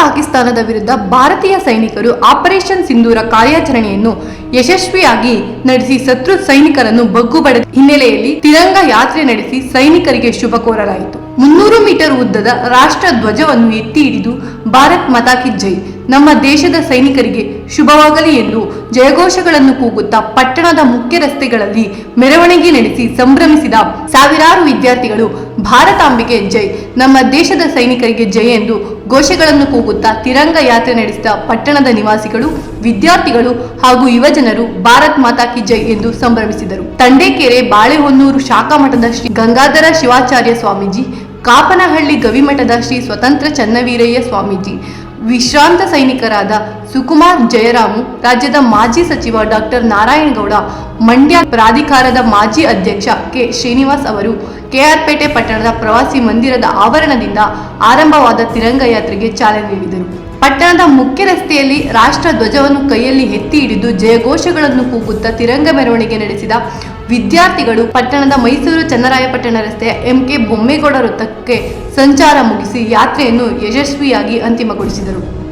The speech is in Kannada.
ಪಾಕಿಸ್ತಾನದ ವಿರುದ್ಧ ಭಾರತೀಯ ಸೈನಿಕರು ಆಪರೇಷನ್ ಸಿಂಧೂರ ಕಾರ್ಯಾಚರಣೆಯನ್ನು ಯಶಸ್ವಿಯಾಗಿ ನಡೆಸಿ ಶತ್ರು ಸೈನಿಕರನ್ನು ಬಗ್ಗುಬಡಿದ ಹಿನ್ನೆಲೆಯಲ್ಲಿ ತಿರಂಗ ಯಾತ್ರೆ ನಡೆಸಿ ಸೈನಿಕರಿಗೆ ಶುಭ ಕೋರಲಾಯಿತು. ಮುನ್ನೂರು ಮೀಟರ್ ಉದ್ದದ ರಾಷ್ಟ್ರ ಧ್ವಜವನ್ನು ಎತ್ತಿ ಹಿಡಿದು ಭಾರತ್ ಮತಾಕಿ ಜೈ. ನಮ್ಮ ದೇಶದ ಸೈನಿಕರಿಗೆ ಶುಭವಾಗಲಿ ಎಂದು ಜಯಘೋಷಗಳನ್ನು ಕೂಗುತ್ತಾ ಪಟ್ಟಣದ ಮುಖ್ಯ ರಸ್ತೆಗಳಲ್ಲಿ ಮೆರವಣಿಗೆ ನಡೆಸಿ ಸಂಭ್ರಮಿಸಿದ ಸಾವಿರಾರು ವಿದ್ಯಾರ್ಥಿಗಳು ಭಾರತಾಂಬೆಗೆ ಜೈ, ನಮ್ಮ ದೇಶದ ಸೈನಿಕರಿಗೆ ಜೈ ಎಂದು ಘೋಷಗಳನ್ನು ಕೂಗುತ್ತಾ ತಿರಂಗ ಯಾತ್ರೆ ನಡೆಸಿದ ಪಟ್ಟಣದ ನಿವಾಸಿಗಳು, ವಿದ್ಯಾರ್ಥಿಗಳು ಹಾಗೂ ಯುವಜನರು ಭಾರತ್ ಮಾತಾ ಕಿ ಜೈ ಎಂದು ಸಂಭ್ರಮಿಸಿದರು. ತಂಡೇಕೆರೆ, ಬಾಳೆಹೊನ್ನೂರು ಶಾಖಾ ಮಠದ ಶ್ರೀ ಗಂಗಾಧರ ಶಿವಾಚಾರ್ಯ ಸ್ವಾಮೀಜಿ, ಕಾಪನಹಳ್ಳಿ ಗವಿಮಠದ ಶ್ರೀ ಸ್ವತಂತ್ರ ಚನ್ನವೀರಯ್ಯ ಸ್ವಾಮೀಜಿ ವಿಶ್ರಾಂತ ಸೈನಿಕರಾದ ಸುಕುಮಾರ್ ಜಯರಾಮು ರಾಜ್ಯದ ಮಾಜಿ ಸಚಿವ ಡಾಕ್ಟರ್ ನಾರಾಯಣಗೌಡ ಮಂಡ್ಯ ಪ್ರಾಧಿಕಾರದ ಮಾಜಿ ಅಧ್ಯಕ್ಷ ಕೆ ಶ್ರೀನಿವಾಸ್ ಅವರು ಕೆಆರ್ಪೇಟೆ ಪಟ್ಟಣದ ಪ್ರವಾಸಿ ಮಂದಿರದ ಆವರಣದಿಂದ ಆರಂಭವಾದ ತಿರಂಗ ಯಾತ್ರೆಗೆ ಚಾಲನೆ ನೀಡಿದರು. ಪಟ್ಟಣದ ಮುಖ್ಯ ರಸ್ತೆಯಲ್ಲಿ ರಾಷ್ಟ್ರ ಧ್ವಜವನ್ನು ಕೈಯಲ್ಲಿ ಎತ್ತಿ ಹಿಡಿದು ಜಯಘೋಷಗಳನ್ನು ಕೂಗುತ್ತಾ ತಿರಂಗ ಮೆರವಣಿಗೆ ನಡೆಸಿದ ವಿದ್ಯಾರ್ಥಿಗಳು ಪಟ್ಟಣದ ಮೈಸೂರು ಚನ್ನರಾಯಪಟ್ಟಣ ರಸ್ತೆಯ ಎಂಕೆ ಬೊಮ್ಮೇಗೌಡ ವೃತ್ತಕ್ಕೆ ಸಂಚಾರ ಮುಗಿಸಿ ಯಾತ್ರೆಯನ್ನು ಯಶಸ್ವಿಯಾಗಿ ಅಂತಿಮಗೊಳಿಸಿದರು.